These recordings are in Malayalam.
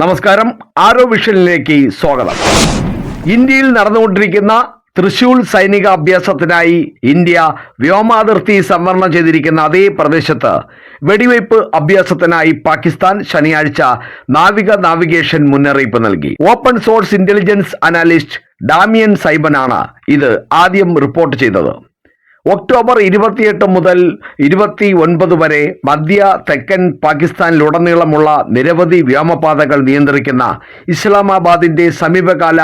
നമസ്കാരം. ആരോ വിഷനിലേക്ക് സ്വാഗതം. ഇന്ത്യയിൽ നടന്നുകൊണ്ടിരിക്കുന്ന തൃശൂൽ സൈനിക അഭ്യാസത്തിനായി ഇന്ത്യ വ്യോമാതിർത്തി സംവരണം ചെയ്തിരിക്കുന്ന അതേ പ്രദേശത്ത് വെടിവയ്പ് അഭ്യാസത്തിനായി പാകിസ്ഥാൻ ശനിയാഴ്ച നാവിക നാവിഗേഷൻ മുന്നറിയിപ്പ് നൽകി. Open source intelligence analyst Damian സൈബനാണ് ഇത് ആദ്യം റിപ്പോർട്ട് ചെയ്തത്. ഒക്ടോബർ ഇരുപത്തിയെട്ട് മുതൽ ഇരുപത്തി ഒൻപത് വരെ മധ്യ തെക്കൻ പാകിസ്ഥാനിലുടനീളമുള്ള നിരവധി വ്യോമപാതകൾ നിയന്ത്രിക്കുന്ന ഇസ്ലാമാബാദിന്റെ സമീപകാല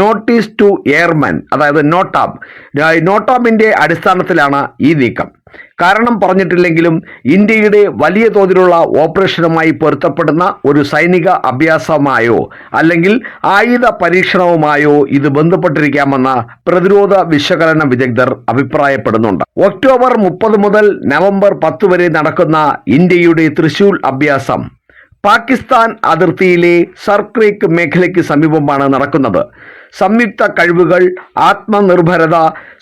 നോട്ടീസ് ടു എയർമാൻ അതായത് നോട്ടാബ് നോട്ടാബിന്റെ അടിസ്ഥാനത്തിലാണ് ഈ നീക്കം. കാരണം പറഞ്ഞിട്ടില്ലെങ്കിലും ഇന്ത്യയുടെ വലിയ തോതിലുള്ള ഓപ്പറേഷനുമായി പൊരുത്തപ്പെടുന്ന ഒരു സൈനിക അഭ്യാസമായോ അല്ലെങ്കിൽ ആയുധ പരീക്ഷണവുമായോ ഇത് ബന്ധപ്പെട്ടിരിക്കാമെന്ന പ്രതിരോധ വിശകലന വിദഗ്ധർ അഭിപ്രായപ്പെടുന്നുണ്ട്. ഒക്ടോബർ മുപ്പത് മുതൽ നവംബർ പത്ത് വരെ നടക്കുന്ന ഇന്ത്യയുടെ തൃശൂൽ അഭ്യാസം പാകിസ്ഥാൻ അതിർത്തിയിലെ സർക്രീക്ക് മേഖലയ്ക്ക് സമീപമാണ് നടക്കുന്നത്. സംയുക്ത കഴിവുകൾ ആത്മനിർഭരത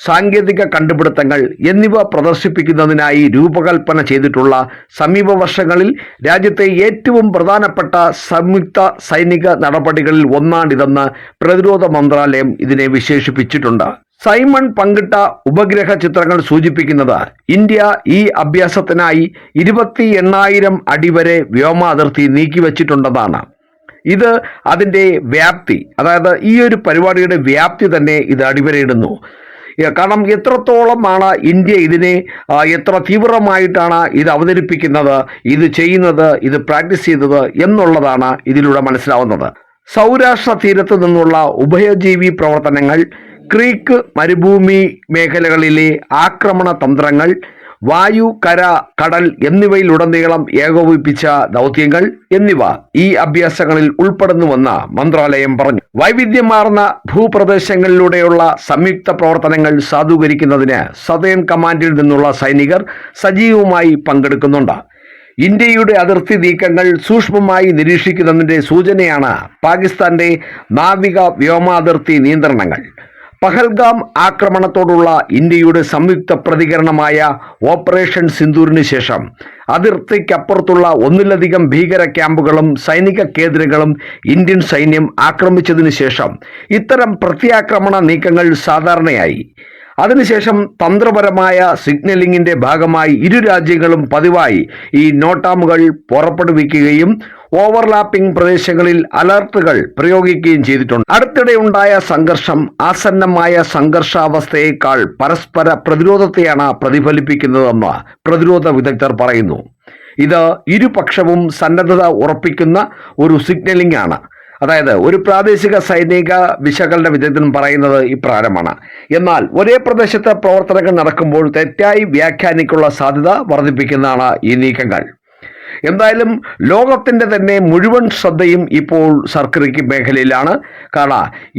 സാങ്കേതിക കണ്ടുപിടുത്തങ്ങൾ എന്നിവ പ്രദർശിപ്പിക്കുന്നതിനായി രൂപകൽപ്പന ചെയ്തിട്ടുള്ള സമീപ വർഷങ്ങളിൽ രാജ്യത്തെ ഏറ്റവും പ്രധാനപ്പെട്ട സംയുക്ത സൈനിക നടപടികളിൽ ഒന്നാണിതെന്ന് പ്രതിരോധ മന്ത്രാലയം ഇതിനെ വിശേഷിപ്പിച്ചിട്ടുണ്ട്. സൈമൺ പങ്കിട്ട ഉപഗ്രഹ ചിത്രങ്ങൾ സൂചിപ്പിക്കുന്നത് ഇന്ത്യ ഈ അഭ്യാസത്തിനായി ഇരുപത്തി എണ്ണായിരം അടി വരെ വ്യോമ അതിർത്തി നീക്കിവച്ചിട്ടുണ്ടെന്നാണ്. ഇത് അതിന്റെ വ്യാപ്തി അതായത് ഈ ഒരു പരിപാടിയുടെ വ്യാപ്തി തന്നെ ഇത് അടിവരയിടുന്നു. കാരണം എത്രത്തോളമാണ് ഇന്ത്യ ഇതിനെ എത്ര തീവ്രമായിട്ടാണ് ഇത് അവതരിപ്പിക്കുന്നത് ഇത് ചെയ്യുന്നത് ഇത് പ്രാക്ടീസ് ചെയ്തത് എന്നുള്ളതാണ് ഇതിലൂടെ മനസ്സിലാവുന്നത്. സൗരാഷ്ട്ര തീരത്ത് നിന്നുള്ള ഉഭയജീവി പ്രവർത്തനങ്ങൾ ക്രീക്ക് മരുഭൂമി മേഖലകളിലെ ആക്രമണ തന്ത്രങ്ങൾ വായു കര കടൽ എന്നിവയിലുടനീളം ഏകോപിപ്പിച്ച ദൗത്യങ്ങൾ എന്നിവ ഈ അഭ്യാസങ്ങളിൽ ഉൾപ്പെടുന്നുവെന്ന് മന്ത്രാലയം പറഞ്ഞു. വൈവിധ്യമാർന്ന ഭൂപ്രദേശങ്ങളിലൂടെയുള്ള സംയുക്ത പ്രവർത്തനങ്ങൾ സാധൂകരിക്കുന്നതിന് സതേൺ കമാൻഡിൽ നിന്നുള്ള സൈനികർ സജീവമായി പങ്കെടുക്കുന്നുണ്ട്. ഇന്ത്യയുടെ അതിർത്തി നീക്കങ്ങൾ സൂക്ഷ്മമായി നിരീക്ഷിക്കുന്നതിന്റെ സൂചനയാണ് പാകിസ്ഥാന്റെ നാവിക വ്യോമാതിർത്തി നിയന്ത്രണങ്ങൾ. പഹൽഗാം ആക്രമണത്തോടുള്ള ഇന്ത്യയുടെ സംയുക്ത പ്രതികരണമായ ഓപ്പറേഷൻ സിന്ദൂരിന് ശേഷം അതിർത്തിക്കപ്പുറത്തുള്ള ഒന്നിലധികം ഭീകര ക്യാമ്പുകളും സൈനിക കേന്ദ്രങ്ങളും ഇന്ത്യൻ സൈന്യം ആക്രമിച്ചതിനു ശേഷം ഇത്തരം പ്രത്യാക്രമണ നീക്കങ്ങൾ സാധാരണയായി. അതിനുശേഷം തന്ത്രപരമായ സിഗ്നലിംഗിന്റെ ഭാഗമായി ഇരു രാജ്യങ്ങളും പതിവായി ഈ നോട്ടാമുകൾ പുറപ്പെടുവിക്കുകയും ഓവർലാപ്പിംഗ് പ്രദേശങ്ങളിൽ അലർട്ടുകൾ പ്രയോഗിക്കുകയും ചെയ്തിട്ടുണ്ട്. അടുത്തിടെ ഉണ്ടായ സംഘർഷം ആസന്നമായ സംഘർഷാവസ്ഥയേക്കാൾ പരസ്പര പ്രതിരോധത്തെയാണ് പ്രതിഫലിപ്പിക്കുന്നതെന്ന് പ്രതിരോധ വിദഗ്ധർ പറയുന്നു. ഇത് ഇരുപക്ഷവും സന്നദ്ധത ഉറപ്പിക്കുന്ന ഒരു സിഗ്നലിംഗ് ആണ് അതായത് ഒരു പ്രാദേശിക സൈനിക വിശകലന വിദഗ്ധൻ പറയുന്നത് ഇപ്രകാരമാണ് എന്നാൽ ഒരേ പ്രദേശത്ത് പ്രവർത്തനങ്ങൾ നടക്കുമ്പോൾ തെറ്റായി വ്യാഖ്യാനിക്കുള്ള സാധ്യത വർദ്ധിപ്പിക്കുന്നതാണ് ഈ നീക്കങ്ങൾ. എന്തായാലും ലോകത്തിന്റെ തന്നെ മുഴുവൻ ശ്രദ്ധയും ഇപ്പോൾ സർക്കറിക്ക് മേഖലയിലാണ്. കാരണം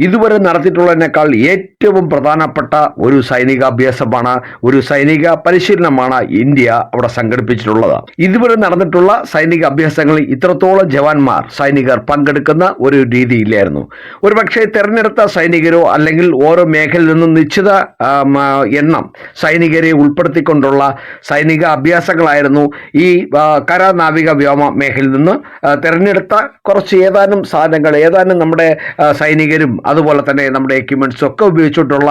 ഇതുവരെ നടത്തിയിട്ടുള്ളതിനേക്കാൾ ഏറ്റവും പ്രധാനപ്പെട്ട ഒരു സൈനികാഭ്യാസമാണ് ഒരു സൈനിക പരിശീലനമാണ് ഇന്ത്യ അവിടെ സംഘടിപ്പിച്ചിട്ടുള്ളത്. ഇതുവരെ നടന്നിട്ടുള്ള സൈനിക അഭ്യാസങ്ങളിൽ ഇത്രത്തോളം ജവാന്മാർ സൈനികർ പങ്കെടുക്കുന്ന ഒരു രീതിയില്ലായിരുന്നു. ഒരുപക്ഷെ തിരഞ്ഞെടുത്ത സൈനികരോ അല്ലെങ്കിൽ ഓരോ മേഖലയിൽ നിന്നും നിശ്ചിത എണ്ണം സൈനികരെ ഉൾപ്പെടുത്തിക്കൊണ്ടുള്ള സൈനിക അഭ്യാസങ്ങളായിരുന്നു ഈ കര നാവിക വ്യോമ മേഖലയിൽ നിന്ന് തിരഞ്ഞെടുത്ത കുറച്ച് ഏതാനും സാധനങ്ങൾ ഏതാനും നമ്മുടെ സൈനികരും അതുപോലെ തന്നെ നമ്മുടെ എക്യുപ്മെന്റ്സും ഒക്കെ ഉപയോഗിച്ചിട്ടുള്ള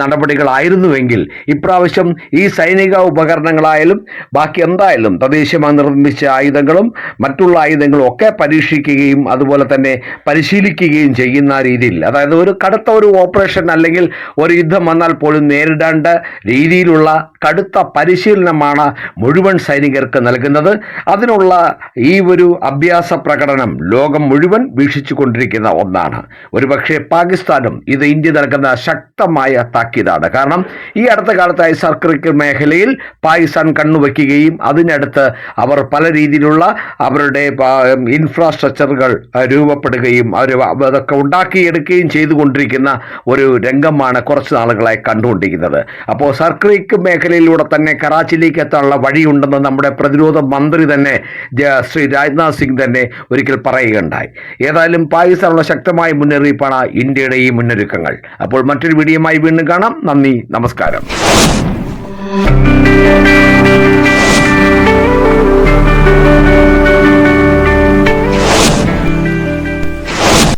നടപടികളായിരുന്നുവെങ്കിൽ ഇപ്രാവശ്യം ഈ സൈനിക ഉപകരണങ്ങളായാലും ബാക്കി എന്തായാലും തദ്ദേശീയമായി നിർമ്മിച്ച ആയുധങ്ങളും മറ്റുള്ള ആയുധങ്ങളും ഒക്കെ പരീക്ഷിക്കുകയും അതുപോലെ തന്നെ പരിശീലിക്കുകയും ചെയ്യുന്ന രീതിയിൽ അതായത് ഒരു കടുത്ത ഒരു ഓപ്പറേഷൻ അല്ലെങ്കിൽ ഒരു യുദ്ധം വന്നാൽ പോലും നേരിടേണ്ട രീതിയിലുള്ള കടുത്ത പരിശീലനമാണ് മുഴുവൻ സൈനികർക്ക് നൽകുന്നത്. അതിനുള്ള ഈ ഒരു അഭ്യാസ പ്രകടനം ലോകം മുഴുവൻ വീക്ഷിച്ചു കൊണ്ടിരിക്കുന്ന ഒന്നാണ്. ഒരുപക്ഷെ പാകിസ്ഥാനും ഇത് ഇന്ത്യ നൽകുന്ന ശക്തമായ താക്കീതാണ്. കാരണം ഈ അടുത്ത കാലത്തായി സർക്കിൾ മേഖലയിൽ പാകിസ്ഥാൻ കണ്ണുവയ്ക്കുകയും അതിനടുത്ത് അവർ പല രീതിയിലുള്ള അവരുടെ ഇൻഫ്രാസ്ട്രക്ചറുകൾ രൂപപ്പെടുകയും അവർ അതൊക്കെ ഉണ്ടാക്കിയെടുക്കുകയും ചെയ്തുകൊണ്ടിരിക്കുന്ന ഒരു രംഗമാണ് കുറച്ച് നാളുകളായി കണ്ടുകൊണ്ടിരിക്കുന്നത്. അപ്പോൾ സർക്രീക്ക് മേഖലയിലൂടെ തന്നെ കറാച്ചിയിലേക്ക് എത്താനുള്ള വഴിയുണ്ടെന്ന് നമ്മുടെ പ്രതിരോധ മന്ത്രി തന്നെ ജ- ശ്രീ രാജ്നാഥ് സിംഗ് തന്നെ ഒരിക്കൽ പറയുകയുണ്ടായി. ഏതായാലും പാകിസ്ഥാനുള്ള ശക്തമായ മുന്നറിയിപ്പാണ് ഇന്ത്യയുടെ ഈ മുന്നൊരുക്കങ്ങൾ. അപ്പോൾ മറ്റൊരു വീഡിയോയുമായി വീണ്ടും കാണാം. നന്ദി നമസ്കാരം.